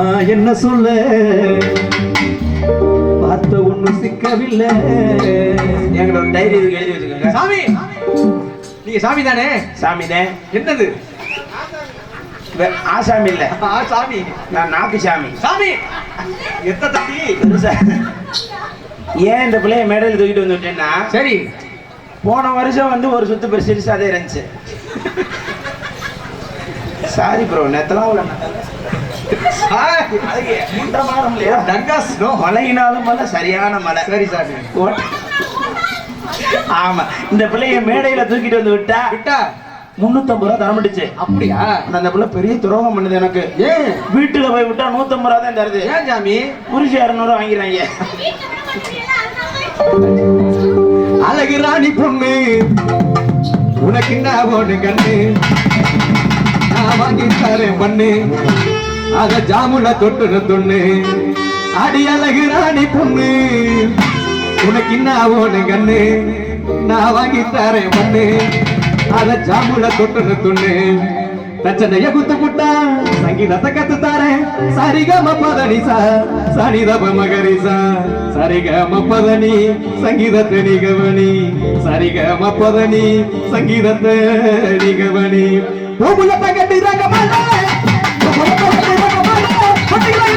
நான் என்ன சொல்ல? பார்த்த ஒண்ணு சிக்கவில்லை. எங்களோட டைரி இதுக்கு எழுதி வச்சுக்கோங்க. சாமி! நீங்க சாமி தானே? சாமி தான். என்னது? ஆசாமி இல்ல. ஆ, சாமி. நான் நாக்கு சாமி. சாமி! எத்த தட்டி ஏன் இந்த பிள்ளைய மேடையில் தூக்கிட்டு வந்து விட்டேன்னா சரி. போன வருஷம் வந்து ஒரு சுத்து பெருசு பெருசாதே இருந்துச்சு. சாரி ப்ரோ நேத்தலாம் உள்ள மழையினாலும் மழை சரியான மழை சரி சாமி ஆமா. இந்த பிள்ளைய மேடையில தூக்கிட்டு வந்து விட்டா விட்டா? முன்னூத்தம்பது ரூபா தரமிட்டுச்சு அப்படியா? அந்த பிள்ளை பெரிய துரோகம் பண்ணுது எனக்கு. ஏன்? வீட்டுல போய் விட்டா நூத்தம்பது ரூபா தான் தருது. ஏன் சாமி? புரிச்சு இரநூறு வாங்கிறாங்க அழகு ராணி பொண்ணு உனக்கு என்ன கண்ணு? நான் வாங்கி தரேன் பண்ணு அத ஜாமுல தொட்டுன தொண்ணு. அடி அழகு ராணி பொண்ணு. உனக்கு என்ன போடு கண்ணு. நான் வாங்கி தரேன் பண்ணு அத ஜாமுல தொட்டுன தொண்ணு. தச்சனைய குத்து குட்டா சங்கீதத்தை கத்து தாரேன். சரிகம பதனிசா சனிதப மகரிசா சரிகம பதனி சங்கீதத்தை நிகவனி. சரிகம பதனி சங்கீதத்தை நிகவனி. பூமுல தகட்டி ரகமலா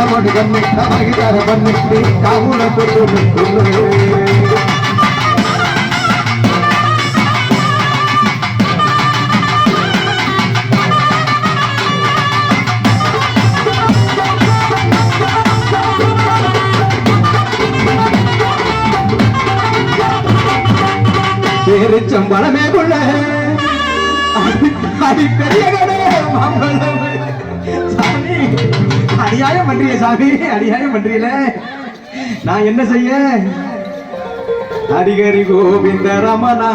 கொண்டு இந்த ஓடி கண்ணு தமகிதார பண்ணு காவுல தொட்டு கொண்டு பேரிச்சம்பழமே கொள்ள. அடி பெரிய கடை மாம்பழம் சாமி அநியாயம் பண்றீங்க சாமி அநியாயம் பண்றீங்களே. நான் என்ன செய்ய? அடிகரி கோவிந்த ரமணா.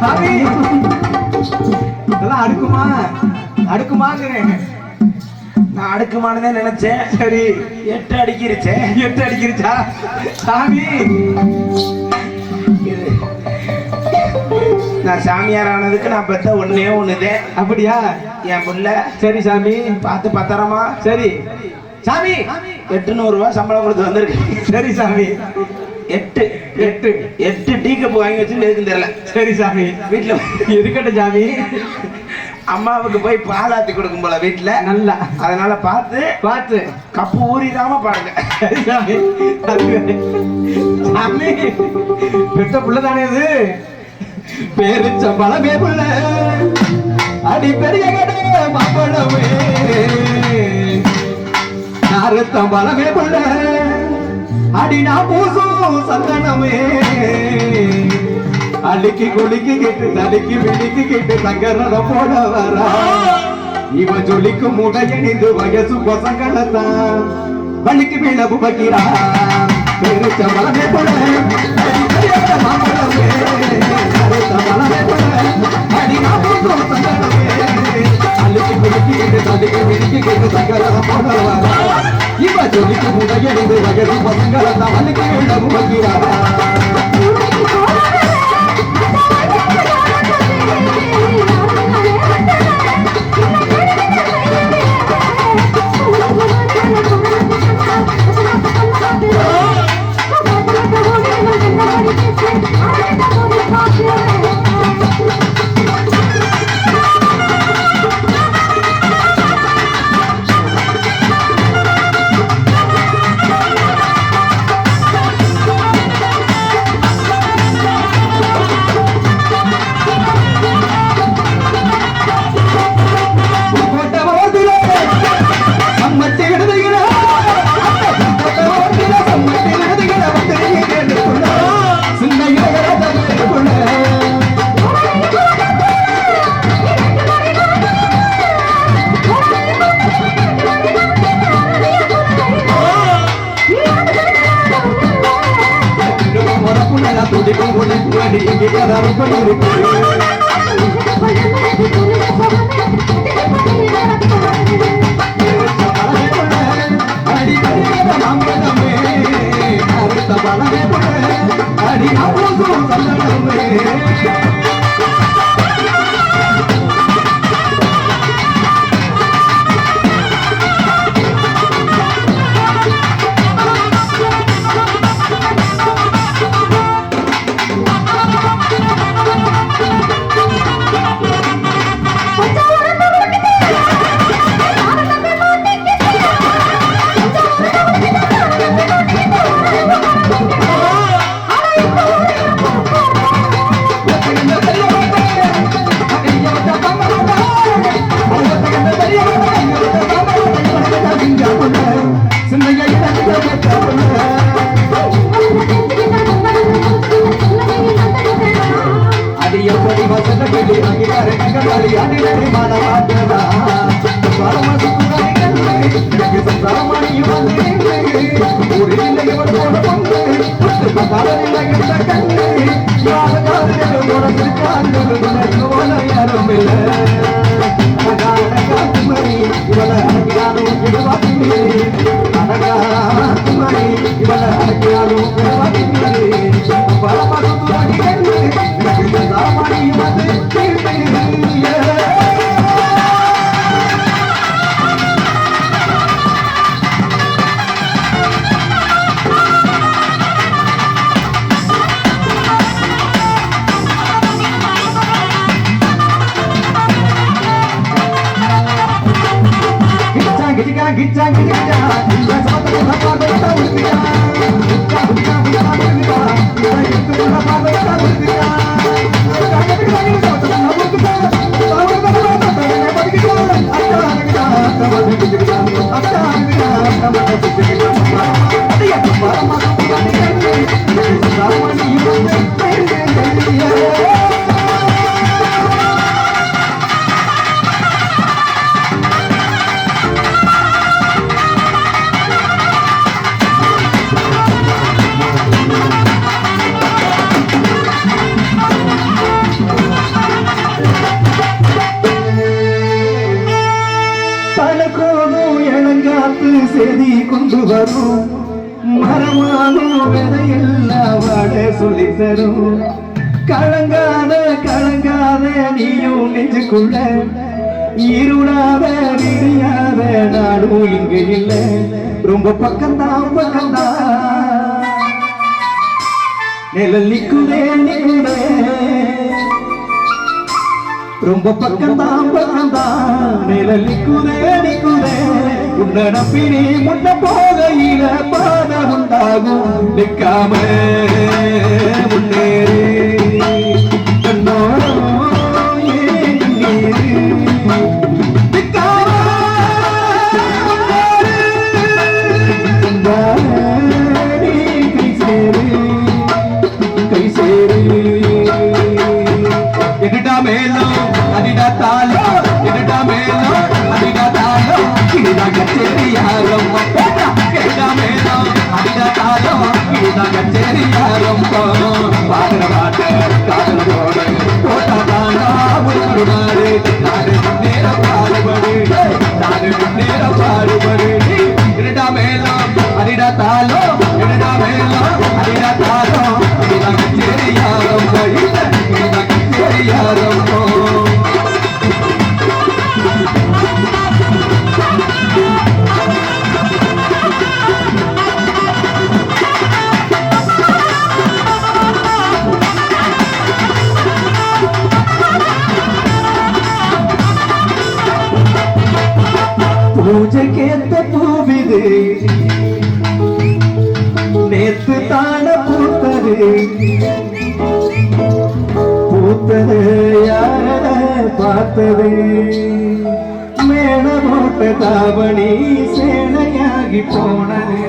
சாமி இதெல்லாம் அடுக்குமா? அடுக்குமாங்கிறேன். நான் அடுக்குமானதே நினைச்சேன். சரி எட்டு அடிக்கிருச்சேன் எட்டு அடிக்கிருச்சா? சாமி நான் சாமியார் ஆனதுக்கு நான் பெத்த ஒண்ணே ஒண்ணுதே. அப்படியா? என் புள்ள. சரி சாமி. பார்த்து பத்திரமா. சரி. சாமி! எட்டுநூறு ரூபாய் சம்பளம் கொடுத்து வந்திருக்கு. சரி சாமி. எட்டு. எட்டு. எட்டு டீ கப் வாங்கி வச்சு எதுக்கும் தெரியல. சரி சாமி. வீட்டுல இருக்கட்டும் சாமி. அம்மாவுக்கு போய் பால் ஆத்தி கொடுக்கும் போல வீட்டுல நல்லா. அதனால பார்த்து பார்த்து. கப்பு ஊறிடாம பாருங்க. சாமி! பெத்த புள்ள தானே இது? பேருச்ச புள்ள. அடி பெரிய கடை மாம்பழமே. நாரத்தம் புள்ள. அடி நான் பூசும் சந்தனமே. அழுக்கி குலுக்கி கேட்டு தடுக்கி விடுக்கி கேட்டு தங்கரத போட வரா. இவன் ஜொலிக்கும் முடையணிந்து வயசு பசங்களத்தான் வலிக்கு விளவு பக்கிறா பெருச்சம்பளமே புள்ள. மாம்பழமே. கருத்த மலமே போல அடி நான் பூசும் சந்தனமே அழுக்கி குலுக்கி முடையணிந்து அடி அவ்வளவு கண்ணு யார காரில் உனக்கு காந்தல் உனக்கு யாரும் கிச்சா கிச்சிகா கிச்சா கிச்சிகா இந்த சமத்துல பார்வையா உடுத்தியா கிச்சா கிச்சா கிச்சா உடுத்தியா இந்த கிச்சா பார்வையா உடுத்தியா தனக்கோனும் நெஞ்சுக்குள்ள இருளாத விரியாத நாடும் இங்க இல்லை. ரொம்ப பக்கம்தான் பக்கம்தான். நிழல் நிக்குதே நிக்குதே ரொம்ப பக்கம்தான் பக்கம்தான். நிழல் நிக்குதே நிக்குதே உன்னை நம்பி நீ முன்ன போகையில பாதம் உண்டாகும். நிற்காம முன்னேறி. ஒரு நாடு நாடு முன்னேற பாடுபடு நாடு முன்னேற பாடுபடு. பூஜைக்கேத்த பூவிது நேத்து தான பூத்தது. பூத்தது யார பார்த்தது? மேல போட்ட தாவணி சேனையாகி போனது.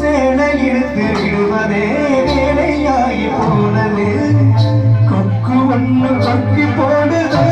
சேனை இழுத்து விடுவதே வேலையாகி போனது. கொக்கு ஒன்று கொக்கி போடுது.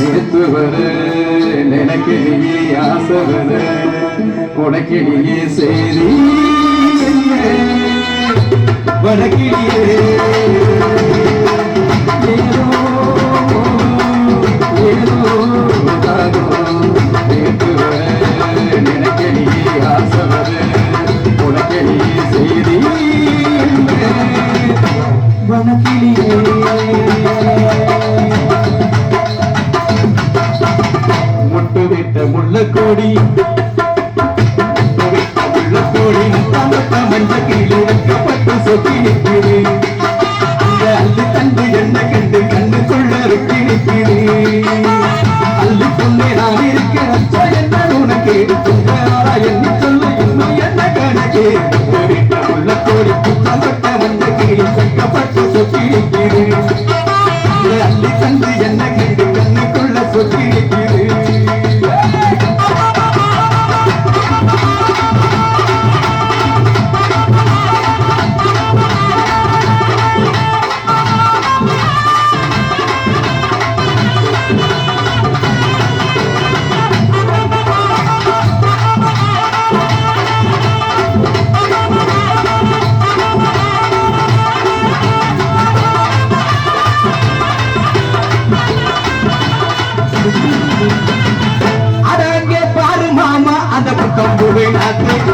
நேத்துவரு நினைக்கிறியே ஆசவரு உனக்கிறியே செய்தி வடக்கிறியே பொடி பொடி தமிழ் கீழே வைக்கப்பட்டு சொத்தி நிற்கிறது அந்த அள்ளி தண்டு என்ன கண்டு கண்ணுக்குள்ள ரொக்கி நிற்கிறது அள்ளி பொண்ணு நான் இருக்கிறச்சோ என்ன உனக்கு? உங்களா என்ன சொல்ல